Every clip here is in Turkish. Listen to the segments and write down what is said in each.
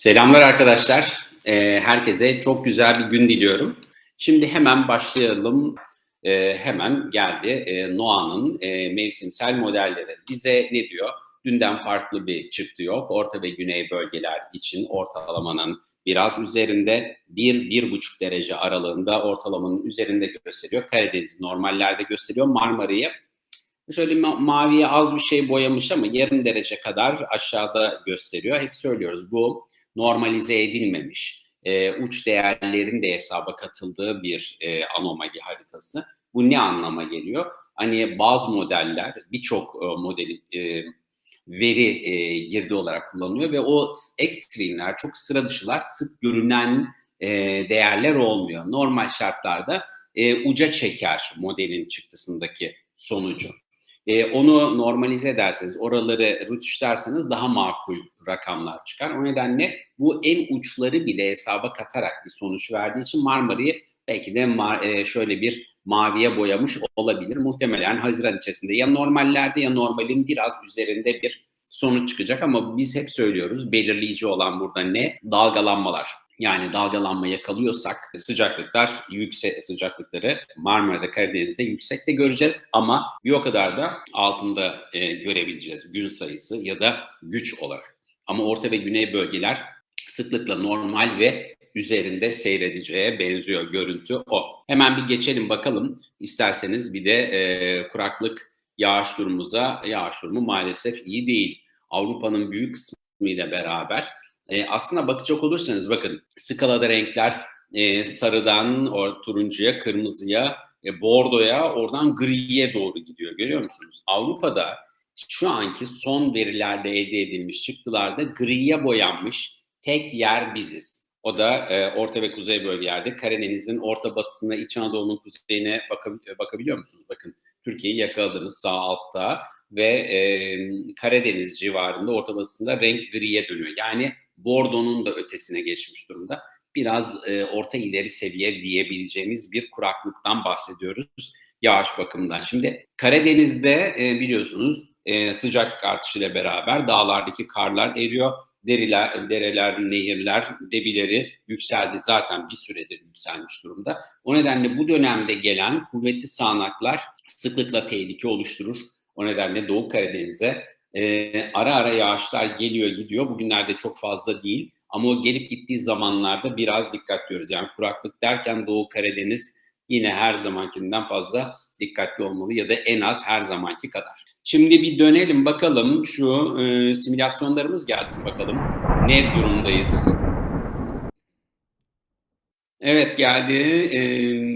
Selamlar arkadaşlar. Ee, herkese çok güzel bir gün diliyorum. Şimdi hemen başlayalım. Ee, hemen geldi ee, Noah'nın e, mevsimsel modelleri. Bize ne diyor? Dünden farklı bir çıktı yok. Orta ve güney bölgeler için ortalamanın biraz üzerinde 1-1,5 derece aralığında ortalamanın üzerinde gösteriyor. Karadeniz normallerde gösteriyor. Marmara'yı şöyle ma- maviye az bir şey boyamış ama yarım derece kadar aşağıda gösteriyor. Hep söylüyoruz bu normalize edilmemiş, e, uç değerlerin de hesaba katıldığı bir e, anomali haritası. Bu ne anlama geliyor? Hani bazı modeller birçok e, modeli e, veri e, girdi olarak kullanılıyor ve o ekstremler çok sıra dışılar sık görünen e, değerler olmuyor. Normal şartlarda e, uca çeker modelin çıktısındaki sonucu. E, onu normalize ederseniz, oraları rütuşlarsanız daha makul rakamlar çıkar. O nedenle bu en uçları bile hesaba katarak bir sonuç verdiği için Marmara'yı belki de ma- e, şöyle bir maviye boyamış olabilir. Muhtemelen Haziran içerisinde ya normallerde ya normalin biraz üzerinde bir sonuç çıkacak ama biz hep söylüyoruz belirleyici olan burada ne? Dalgalanmalar. Yani dalgalanma yakalıyorsak sıcaklıklar yüksek sıcaklıkları Marmara'da Karadeniz'de yüksekte göreceğiz ama bir o kadar da altında e, görebileceğiz gün sayısı ya da güç olarak. Ama orta ve güney bölgeler sıklıkla normal ve üzerinde seyredeceğe benziyor görüntü o. Hemen bir geçelim bakalım isterseniz bir de e, kuraklık yağış durumumuza. Yağış durumu maalesef iyi değil. Avrupa'nın büyük kısmıyla beraber e, aslında bakacak olursanız bakın skalada renkler e, sarıdan or, turuncuya, kırmızıya, e, bordoya, oradan griye doğru gidiyor. Görüyor musunuz? Avrupa'da şu anki son verilerle elde edilmiş çıktılarda griye boyanmış tek yer biziz. O da e, Orta ve Kuzey bölgelerde. Karadeniz'in orta batısına, İç Anadolu'nun kuzeyine bakab- bakabiliyor musunuz? Bakın Türkiye'yi yakaladınız sağ altta ve e, Karadeniz civarında orta batısında renk griye dönüyor. Yani Bordo'nun da ötesine geçmiş durumda. Biraz e, orta ileri seviye diyebileceğimiz bir kuraklıktan bahsediyoruz yağış bakımından. Şimdi Karadeniz'de e, biliyorsunuz e, sıcaklık artışıyla beraber dağlardaki karlar eriyor. Deriler, dereler, nehirler, debileri yükseldi. Zaten bir süredir yükselmiş durumda. O nedenle bu dönemde gelen kuvvetli sağanaklar sıklıkla tehlike oluşturur. O nedenle Doğu Karadeniz'e e, ara ara yağışlar geliyor gidiyor. Bugünlerde çok fazla değil. Ama o gelip gittiği zamanlarda biraz dikkat diyoruz. Yani kuraklık derken Doğu Karadeniz yine her zamankinden fazla dikkatli olmalı ya da en az her zamanki kadar. Şimdi bir dönelim bakalım şu e, simülasyonlarımız gelsin bakalım. Ne durumdayız? Evet geldi e,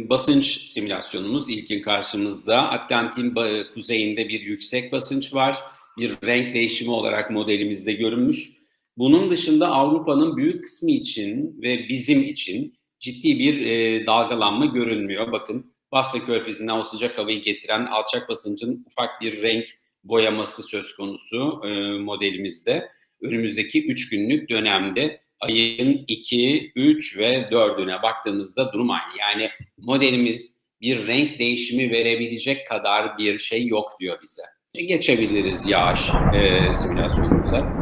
basınç simülasyonumuz ilkin karşımızda. Atlantik'in kuzeyinde bir yüksek basınç var. Bir renk değişimi olarak modelimizde görünmüş. Bunun dışında Avrupa'nın büyük kısmı için ve bizim için ciddi bir e, dalgalanma görünmüyor. Bakın Basra Körfezi'nden o sıcak havayı getiren alçak basıncın ufak bir renk boyaması söz konusu e, modelimizde. Önümüzdeki 3 günlük dönemde ayın 2, 3 ve 4'üne baktığımızda durum aynı. Yani modelimiz bir renk değişimi verebilecek kadar bir şey yok diyor bize. Geçebiliriz yağış e, simülasyonumuza.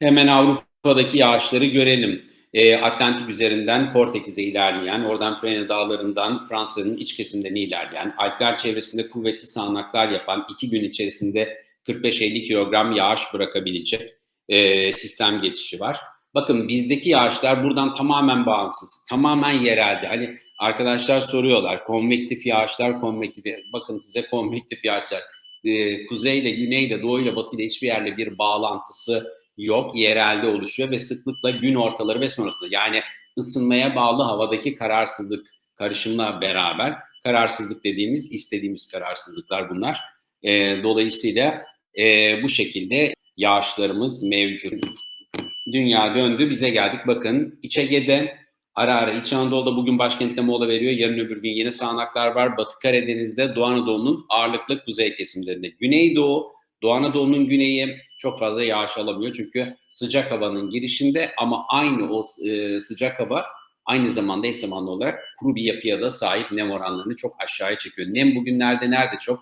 Hemen Avrupa'daki yağışları görelim. E, Atlantik üzerinden Portekiz'e ilerleyen, oradan Pyrenee dağlarından Fransa'nın iç kesimlerine ilerleyen, Alpler çevresinde kuvvetli sağanaklar yapan, iki gün içerisinde 45-50 kilogram yağış bırakabilecek e, sistem geçişi var. Bakın bizdeki yağışlar buradan tamamen bağımsız, tamamen yerelde. Hani arkadaşlar soruyorlar, konvektif yağışlar, konvektif, bakın size konvektif yağışlar. E, kuzeyle, güneyle, doğuyla, batıyla hiçbir yerle bir bağlantısı yok, yerelde oluşuyor ve sıklıkla gün ortaları ve sonrasında yani ısınmaya bağlı havadaki kararsızlık karışımla beraber kararsızlık dediğimiz istediğimiz kararsızlıklar bunlar. E, dolayısıyla e, bu şekilde yağışlarımız mevcut. Dünya döndü bize geldik. Bakın İç Ege'de ara ara İç Anadolu'da bugün başkentte mola veriyor. Yarın öbür gün yeni sağanaklar var. Batı Karadeniz'de Doğu Anadolu'nun ağırlıklı kuzey kesimlerinde. Güneydoğu, Doğu Anadolu'nun güneyi çok fazla yağış alamıyor. Çünkü sıcak havanın girişinde ama aynı o e, sıcak hava aynı zamanda eş zamanlı olarak kuru bir yapıya da sahip nem oranlarını çok aşağıya çekiyor. Nem bugünlerde nerede çok?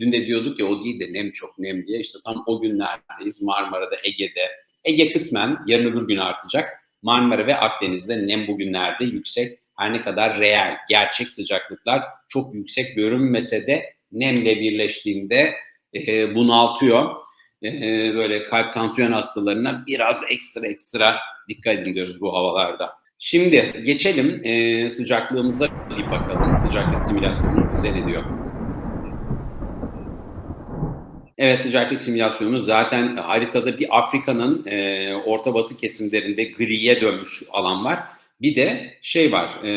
Dün de diyorduk ya o değil de nem çok nem diye. İşte tam o günlerdeyiz. Marmara'da, Ege'de. Ege kısmen yarın öbür gün artacak. Marmara ve Akdeniz'de nem bugünlerde yüksek. Her ne kadar reel, gerçek sıcaklıklar çok yüksek görünmese de nemle birleştiğinde e, bunaltıyor. E, böyle kalp tansiyon hastalarına biraz ekstra ekstra dikkat edin diyoruz bu havalarda. Şimdi geçelim e, sıcaklığımıza bir bakalım. Sıcaklık simülasyonu bize ne diyor? Evet sıcaklık simülasyonu zaten haritada bir Afrika'nın e, orta batı kesimlerinde griye dönmüş alan var. Bir de şey var e,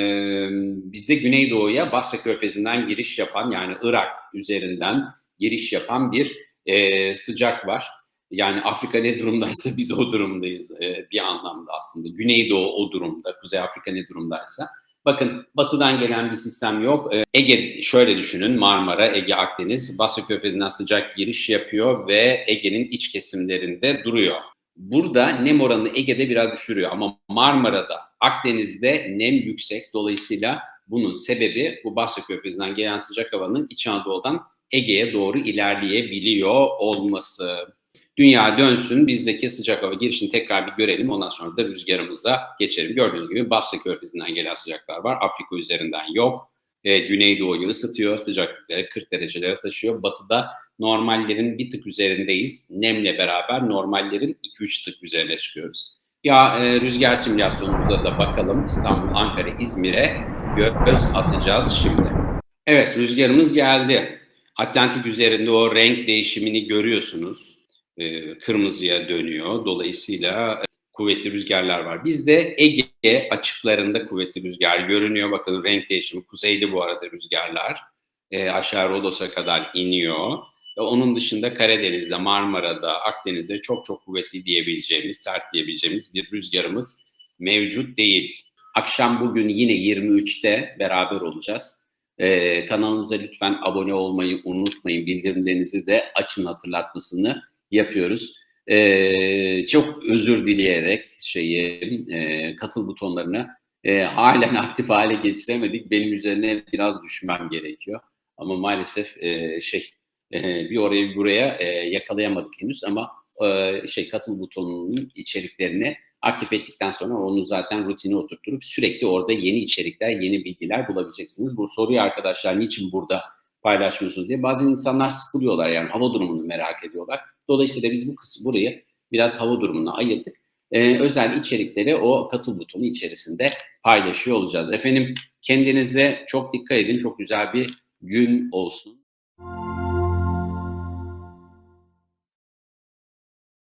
bizde Güneydoğu'ya Basra Körfezi'nden giriş yapan yani Irak üzerinden giriş yapan bir e, sıcak var. Yani Afrika ne durumdaysa biz o durumdayız e, bir anlamda aslında. Güneydoğu o durumda, Kuzey Afrika ne durumdaysa. Bakın batıdan gelen bir sistem yok. Ee, Ege şöyle düşünün Marmara, Ege, Akdeniz Basra Körfezi'nden sıcak giriş yapıyor ve Ege'nin iç kesimlerinde duruyor. Burada nem oranını Ege'de biraz düşürüyor ama Marmara'da, Akdeniz'de nem yüksek. Dolayısıyla bunun sebebi bu Basra Körfezi'nden gelen sıcak havanın İç Anadolu'dan Ege'ye doğru ilerleyebiliyor olması. Dünya dönsün, bizdeki sıcak hava girişini tekrar bir görelim. Ondan sonra da rüzgarımıza geçelim. Gördüğünüz gibi Basra Körfezi'nden gelen sıcaklar var. Afrika üzerinden yok. E, Güneydoğu'yu ısıtıyor. Sıcaklıkları 40 derecelere taşıyor. Batıda normallerin bir tık üzerindeyiz. Nemle beraber normallerin 2-3 tık üzerine çıkıyoruz. Ya e, rüzgar simülasyonumuza da bakalım. İstanbul, Ankara, İzmir'e göz atacağız şimdi. Evet rüzgarımız geldi. Atlantik üzerinde o renk değişimini görüyorsunuz e, kırmızıya dönüyor. Dolayısıyla e, kuvvetli rüzgarlar var. Bizde Ege açıklarında kuvvetli rüzgar görünüyor. Bakın renk değişimi kuzeyli bu arada rüzgarlar. E, aşağı Rodos'a kadar iniyor. Ve onun dışında Karadeniz'de, Marmara'da, Akdeniz'de çok çok kuvvetli diyebileceğimiz, sert diyebileceğimiz bir rüzgarımız mevcut değil. Akşam bugün yine 23'te beraber olacağız. Ee, kanalımıza lütfen abone olmayı unutmayın. Bildirimlerinizi de açın hatırlatmasını yapıyoruz. Ee, çok özür dileyerek şeyi e, katıl butonlarını e, halen aktif hale getiremedik. Benim üzerine biraz düşmem gerekiyor. Ama maalesef e, şey e, bir oraya bir buraya e, yakalayamadık henüz ama e, şey katıl butonunun içeriklerini aktif ettikten sonra onu zaten rutine oturtup sürekli orada yeni içerikler, yeni bilgiler bulabileceksiniz. Bu soruyu arkadaşlar niçin burada paylaşmıyorsunuz diye. Bazen insanlar sıkılıyorlar yani hava durumunu merak ediyorlar. Dolayısıyla biz bu kısmı burayı biraz hava durumuna ayırdık. Ee, özel içerikleri o katıl butonu içerisinde paylaşıyor olacağız. Efendim kendinize çok dikkat edin. Çok güzel bir gün olsun.